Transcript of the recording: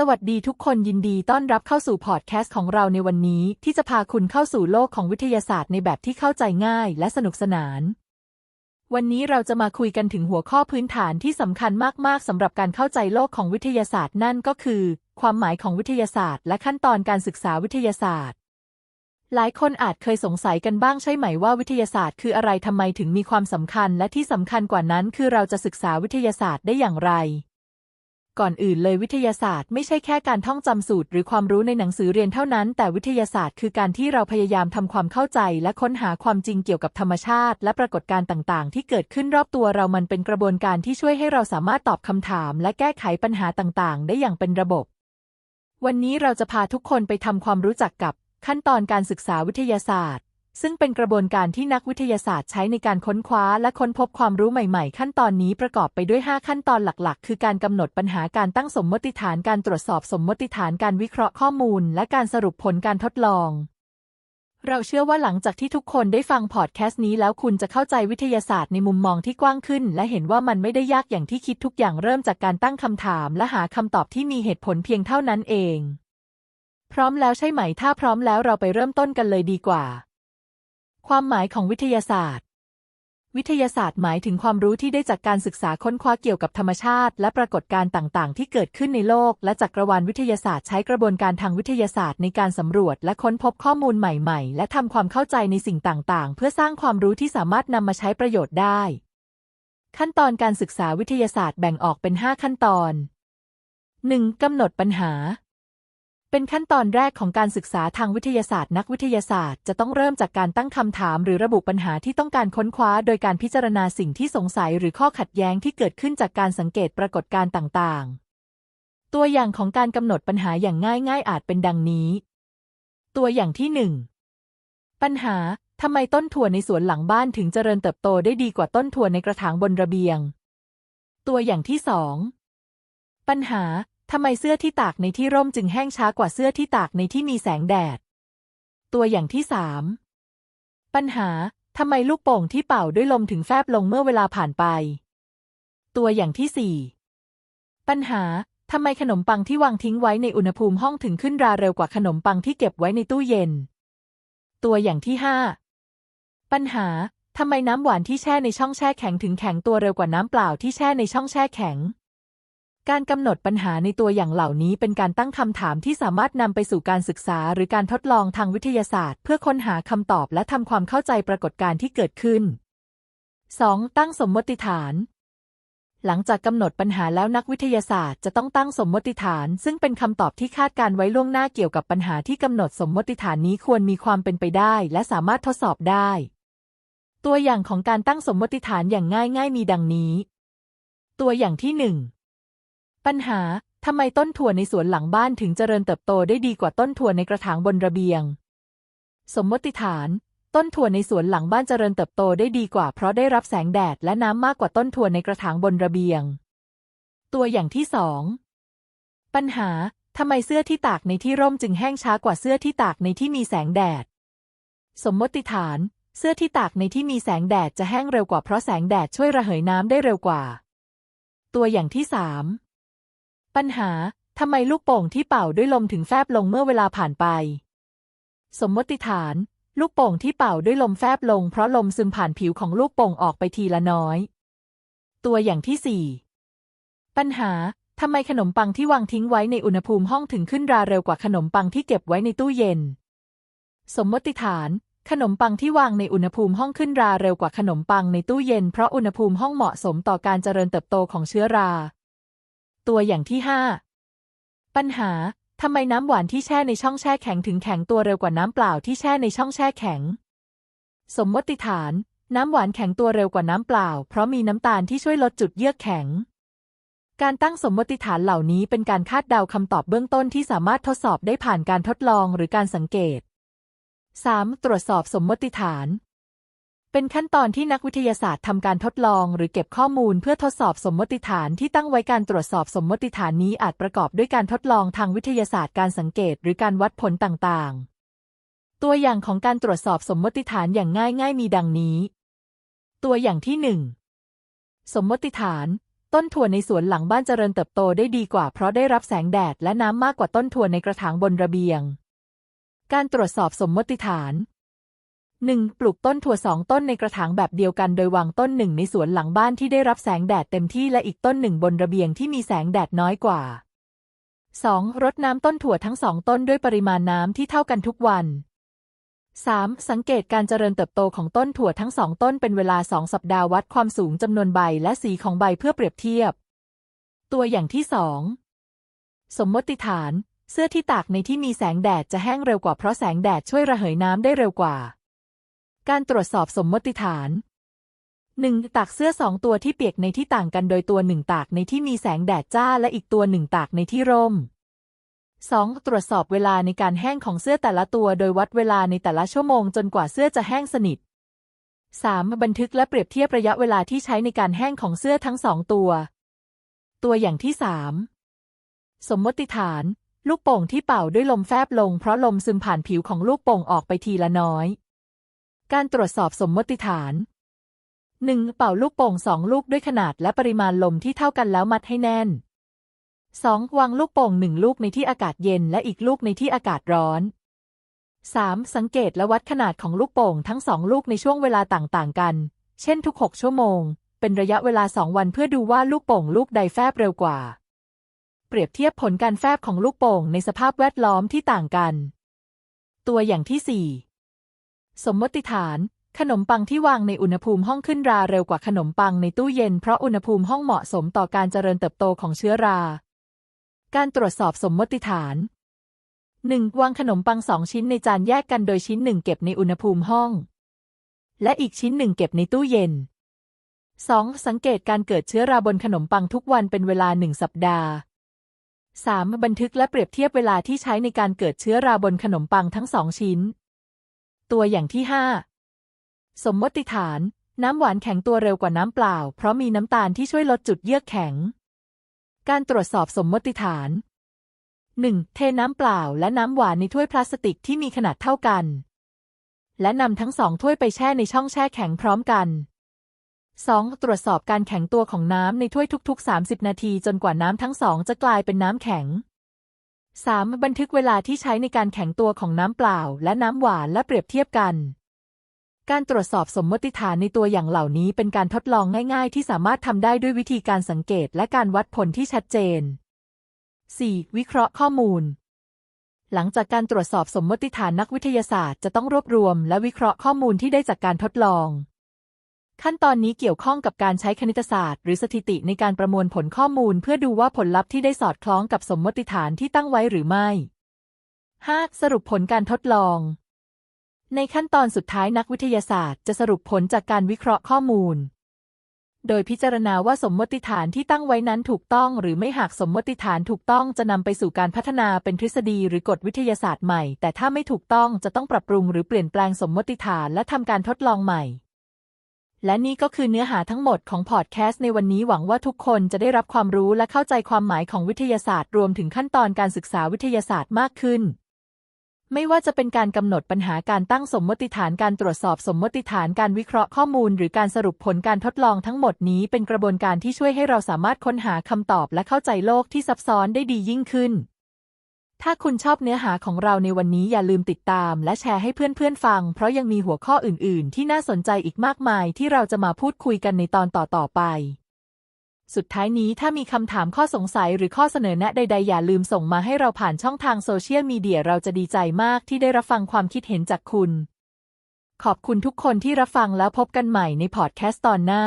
สวัสดีทุกคนยินดีต้อนรับเข้าสู่พอดแคสต์ของเราในวันนี้ ที่จะพาคุณเข้าสู่โลกของวิทยาศาสตร์ในแบบที่เข้าใจง่ายและสนุกสนาน วันนี้เราจะมาคุยกันถึงหัวข้อพื้นฐานที่สำคัญมากๆสำหรับการเข้าใจโลกของวิทยาศาสตร์นั่นก็คือ ความหมายของวิทยาศาสตร์ และขั้นตอนการศึกษาวิทยาศาสตร์ หลายคนอาจเคยสงสัยกันบ้างใช่ไหมว่าวิทยาศาสตร์ คืออะไรทำไมถึงมีความสำคัญ และที่สำคัญกว่านั้นคือเราจะศึกษาวิทยาศาสตร์ได้อย่างไร ก่อนอื่นเลยวิทยาศาสตร์ไม่ใช่แค่การท่องจำสูตร หรือความรู้ในหนังสือเรียนเท่านั้น แต่วิทยาศาสตร์คือการที่เราพยายามทำความเข้าใจ และค้นหาความจริงเกี่ยวกับธรรมชาติ และปรากฏการณ์ต่างๆ ที่เกิดขึ้นรอบตัวเรามันเป็นกระบวนการที่ช่วยให้เราสามารถตอบคำถาม และแก้ไขปัญหาต่างๆ ได้อย่างเป็นระบบ วันนี้เราจะพาทุกคนไปทำความรู้จักกับขั้นตอนการศึกษาวิทยาศาสตร์ ซึ่งเป็นกระบวนการที่นักวิทยาศาสตร์ใช้ในการค้นคว้าและค้นพบความรู้ใหม่ๆ ขั้นตอนนี้ประกอบไปด้วย 5 ขั้นตอนหลักๆ คือการกำหนดปัญหาการตั้งสมมติฐานการตรวจสอบสมมติฐานการวิเคราะห์ข้อมูล และการสรุปผลการทดลองเราเชื่อว่าหลังจากที่ทุกคนได้ฟังพอดแคสต์นี้แล้วคุณจะเข้าใจวิทยาศาสตร์ในมุมมองที่กว้างขึ้น และเห็นว่ามันไม่ได้ยากอย่างที่คิดทุกอย่างเริ่มจากการตั้งคำถาม และหาคำตอบที่มีเหตุผลเพียงเท่านั้นเอง พร้อมแล้วใช่ไหม ถ้าพร้อมแล้วเราไปเริ่มต้นกันเลยดีกว่า ความหมายของวิทยาศาสตร์ วิทยาศาสตร์หมายถึงความรู้ที่ได้จากการศึกษาค้นคว้าเกี่ยวกับธรรมชาติ และปรากฏการณ์ต่าง ๆ ที่เกิดขึ้นในโลก และจักรวาลวิทยาศาสตร์ใช้กระบวนการทางวิทยาศาสตร์ในการสำรวจ และค้นพบข้อมูลใหม่ ๆ และทำความเข้าใจในสิ่งต่าง ๆ เพื่อสร้างความรู้ที่สามารถนำมาใช้ประโยชน์ได้ ขั้นตอนการศึกษาวิทยาศาสตร์แบ่งออกเป็น 5 ขั้นตอน 1. กำหนดปัญหา เป็นขั้นตอนแรกของการศึกษาทางวิทยาศาสตร์ นักวิทยาศาสตร์จะต้องเริ่มจากการตั้งคำถาม หรือระบุปัญหาที่ต้องการค้นคว้า โดยการพิจารณาสิ่งที่สงสัยหรือข้อขัดแย้งที่เกิดขึ้นจากการสังเกตปรากฏการณ์ต่างๆ ตัวอย่างของการกำหนดปัญหาอย่างง่ายๆ อาจเป็นดังนี้ ตัวอย่างที่หนึ่งปัญหาทำไมต้นถั่วในสวนหลังบ้านถึงเจริญเติบโตได้ดีกว่าต้นถั่วในกระถางบนระเบียง ตัวอย่างที่สองปัญหา ทำไมเสื้อที่ตากในที่ร่มจึงแห้งช้ากว่าเสื้อที่ตากในที่มีแสงแดด ตัวอย่างที่สามปัญหาทำไมลูกโป่งที่เป่าด้วยลมถึงแฟบลงเมื่อเวลาผ่านไป ตัวอย่างที่สี่ปัญหาทำไมขนมปังที่วางทิ้งไว้ในอุณหภูมิห้องถึงขึ้นราเร็วกว่าขนมปังที่เก็บไว้ในตู้เย็น ตัวอย่างที่ห้าปัญหาทำไมน้ำหวานที่แช่ในช่องแช่แข็งถึงแข็งตัวเร็วกว่าน้ำเปล่าที่แช่ในช่องแช่แข็ง การกำหนดปัญหาในตัวอย่างเหล่านี้เป็นการตั้งคำถามที่สามารถนำไปสู่การศึกษาหรือการทดลองทางวิทยาศาสตร์ เพื่อค้นหาคำตอบและทำความเข้าใจปรากฏการณ์ที่เกิดขึ้น 2. ตั้งสมมติฐาน หลังจากกำหนดปัญหาแล้วนักวิทยาศาสตร์จะต้องตั้งสมมติฐาน ซึ่งเป็นคำตอบที่คาดการไว้ล่วงหน้าเกี่ยวกับปัญหาที่กำหนดสมมติฐานนี้ควรมีความเป็นไปได้ และสามารถทดสอบได้ ตัวอย่างของการตั้งสมมติฐานอย่างง่าย ๆ มีดังนี้ ตัวอย่างที่หนึ่ง ปัญหาทำไมต้นถั่วในสวนหลังบ้านถึงเจริญเติบโตได้ดีกว่าต้นถั่วในกระถางบนระเบียง สมมติฐาน ต้นถั่วในสวนหลังบ้านเจริญเติบโตได้ดีกว่าเพราะได้รับแสงแดดและน้ำมากกว่าต้นถั่วในกระถางบนระเบียง ตัวอย่างที่สองปัญหาทำไมเสื้อที่ตากในที่ร่มจึงแห้งช้ากว่าเสื้อที่ตากในที่มีแสงแดด สมมติฐาน เสื้อที่ตากในที่มีแสงแดดจะแห้งเร็วกว่าเพราะแสงแดดช่วยระเหยน้ำได้เร็วกว่า ตัวอย่างที่สาม ปัญหา ทำไมลูกโป่งที่เป่าด้วยลมถึงแฟบลงเมื่อเวลาผ่านไป สมมติฐาน ลูกโป่งที่เป่าด้วยลมแฟบลงเพราะลมซึมผ่านผิวของลูกโป่งออกไปทีละน้อย ตัวอย่างที่สี่ปัญหา ทำไมขนมปังที่วางทิ้งไว้ในอุณหภูมิห้องถึงขึ้นราเร็วกว่าขนมปังที่เก็บไว้ในตู้เย็น สมมติฐาน ขนมปังที่วางในอุณหภูมิห้องขึ้นราเร็วกว่าขนมปังในตู้เย็น เพราะอุณหภูมิห้องเหมาะสมต่อการเจริญเติบโตของเชื้อรา ตัวอย่างที่ห้าปัญหาทำไมน้ำหวานที่แช่ในช่องแช่แข็งถึงแข็งตัวเร็วกว่าน้ำเปล่าที่แช่ในช่องแช่แข็ง สมมติฐาน น้ำหวานแข็งตัวเร็วกว่าน้ำเปล่า เพราะมีน้ำตาลที่ช่วยลดจุดเยือกแข็ง การตั้งสมมติฐานเหล่านี้เป็นการคาดเดาคำตอบเบื้องต้นที่สามารถทดสอบได้ผ่านการทดลองหรือการสังเกต 3. ตรวจสอบสมมติฐาน เป็นขั้นตอนที่นักวิทยาศาสตร์ทำการทดลองหรือเก็บข้อมูลเพื่อทดสอบสมมติฐานที่ตั้งไว้การตรวจสอบสมมติฐานนี้อาจประกอบด้วยการทดลองทางวิทยาศาสตร์การสังเกตหรือการวัดผลต่างๆ ตัวอย่างของการตรวจสอบสมมติฐานอย่างง่าย ๆ มีดังนี้ ตัวอย่างที่หนึ่งสมมติฐานตต้นถั่วในสวนหลังบ้านเจริญเติบโตได้ดีกว่า เพราะได้รับแสงแดดและน้ำมากกว่าต้นถั่วในกระถางบนระเบียงการตรวจสอบสมมติฐาน 1. ปลูกต้นถั่วสองต้นในกระถางแบบเดียวกันโดยวางต้นหนึ่งในสวนหลังบ้านที่ได้รับแสงแดดเต็มที่และอีกต้นหนึ่งบนระเบียงที่มีแสงแดดน้อยกว่า 2. รดน้ำต้นถั่วทั้งสองต้นด้วยปริมาณน้ำที่เท่ากันทุกวัน 3. สังเกตการเจริญเติบโตของต้นถั่วทั้งสองต้นเป็นเวลาสองสัปดาห์วัดความสูงจำนวนใบและสีของใบเพื่อเปรียบเทียบ ตัวอย่างที่สองสมมติฐาน เสื้อที่ตากในที่มีแสงแดดจะแห้งเร็วกว่าเพราะแสงแดดช่วยระเหยน้ำได้เร็วกว่า การตรวจสอบสมมติฐาน 1. ตากเสื้อสองตัวที่เปียกในที่ต่างกันโดยตัวหนึ่งตากในที่มีแสงแดดจ้าและอีกตัวหนึ่งตากในที่ร่ม 2. ตรวจสอบเวลาในการแห้งของเสื้อแต่ละตัวโดยวัดเวลาในแต่ละชั่วโมงจนกว่าเสื้อจะแห้งสนิท 3. บันทึกและเปรียบเทียบระยะเวลาที่ใช้ในการแห้งของเสื้อทั้งสองตัว ตัวอย่างที่ 3 สมมติฐาน ลูกโป่งที่เป่าด้วยลมแฟบลงเพราะลมซึมผ่านผิวของลูกโป่งออกไปทีละน้อย การตรวจสอบสมมติฐาน 1. เป่าลูกโป่งสองลูกด้วยขนาดและปริมาณลมที่เท่ากันแล้วมัดให้แน่น 2. วางลูกโป่งหนึ่งลูกในที่อากาศเย็นและอีกลูกในที่อากาศร้อน 3. สังเกตและวัดขนาดของลูกโป่งทั้งสองลูกในช่วงเวลาต่างๆกัน เช่นทุก 6 ชั่วโมง เป็นระยะเวลา 2 วันเพื่อดูว่าลูกโป่งลูกใดแฟบเร็วกว่า เปรียบเทียบผลการแฟบของลูกโป่งในสภาพแวดล้อมที่ต่างกัน ตัวอย่างที่ 4 สมมติฐาน ขนมปังที่วางในอุณหภูมิห้องขึ้นราเร็วกว่าขนมปังในตู้เย็นเพราะอุณหภูมิห้องเหมาะสมต่อการเจริญเติบโตของเชื้อรา การตรวจสอบสมมติฐาน 1. วางขนมปังสองชิ้นในจานแยกกันโดยชิ้นหนึ่งเก็บในอุณหภูมิห้อง และอีกชิ้นหนึ่งเก็บในตู้เย็น 2. สังเกตการเกิดเชื้อราบนขนมปังทุกวันเป็นเวลาหนึ่งสัปดาห์ 3. บันทึกและเปรียบเทียบเวลาที่ใช้ในการเกิดเชื้อราบนขนมปังทั้งสองชิ้น ตัวอย่างที่ 5 สมมติฐาน น้ำหวานแข็งตัวเร็วกว่าน้ำเปล่า เพราะมีน้ำตาลที่ช่วยลดจุดเยือกแข็ง การตรวจสอบสมมติฐาน 1. เทน้ำเปล่าและน้ำหวานในถ้วยพลาสติกที่มีขนาดเท่ากัน และนำทั้งสองถ้วยไปแช่ในช่องแช่แข็งพร้อมกัน 2. ตรวจสอบการแข็งตัวของน้ำในถ้วยทุกๆ 30 นาทีจนกว่าน้ำทั้งสองจะกลายเป็นน้ำแข็ง 3. บันทึกเวลาที่ใช้ในการแข็งตัวของน้ำเปล่า และน้ำหวานและเปรียบเทียบกัน การตรวจสอบสมมติฐานในตัวอย่างเหล่านี้เป็นการทดลองง่ายๆ ที่สามารถทำได้ด้วยวิธีการสังเกตและการวัดผลที่ชัดเจน 4. วิเคราะห์ข้อมูล หลังจากการตรวจสอบสมมติฐานนักวิทยาศาสตร์จะต้องรวบรวม และวิเคราะห์ข้อมูลที่ได้จากการทดลอง ขั้นตอนนี้เกี่ยวข้องกับการใช้คณิตศาสตร์ หรือสถิติในการประมวลผลข้อมูล เพื่อดูว่าผลลัพธ์ที่ได้สอดคล้องกับสมมติฐานที่ตั้งไว้หรือไม่ 5. สรุปผลการทดลอง ในขั้นตอนสุดท้ายนักวิทยาศาสตร์ จะสรุปผลจากการวิเคราะห์ข้อมูล โดยพิจารณาว่าสมมติฐานที่ตั้งไว้นั้นถูกต้อง หรือไม่หากสมมติฐานถูกต้องจะนำไปสู่การพัฒนาเป็นทฤษฎีหรือกฎวิทยาศาสตร์ใหม่ แต่ถ้าไม่ถูกต้องจะต้องปรับปรุงหรือเปลี่ยนแปลงสมมติฐานและทำการทดลองใหม่ และนี่ก็คือเนื้อหาทั้งหมดของพอดแคสต์ในวันนี้หวังว่าทุกคนจะได้รับความรู้และเข้าใจความหมายของวิทยาศาสตร์ รวมถึงขั้นตอนการศึกษาวิทยาศาสตร์มากขึ้น ไม่ว่าจะเป็นการกำหนดปัญหาการตั้งสมมติฐานการตรวจสอบสมมติฐานการวิเคราะห์ข้อมูล หรือการสรุปผลการทดลองทั้งหมดนี้เป็นกระบวนการที่ช่วยให้เราสามารถค้นหาคำตอบและเข้าใจโลกที่ซับซ้อนได้ดียิ่งขึ้น ถ้าคุณชอบเนื้อหาของเราในวันนี้อย่าลืมติดตาม และแชร์ให้เพื่อนๆฟัง เพราะยังมีหัวข้ออื่นๆ ที่น่าสนใจอีกมากมายที่เราจะมาพูดคุยกันในตอนต่อๆไป สุดท้ายนี้ถ้ามีคำถามข้อสงสัยหรือข้อเสนอแนะใดๆ อย่าลืมส่งมาให้เราผ่านช่องทางโซเชียลมีเดียเราจะดีใจมากที่ได้รับฟังความคิดเห็นจากคุณ ขอบคุณทุกคนที่รับฟังแล้วพบกันใหม่ในพอดแคสต์ตอนหน้า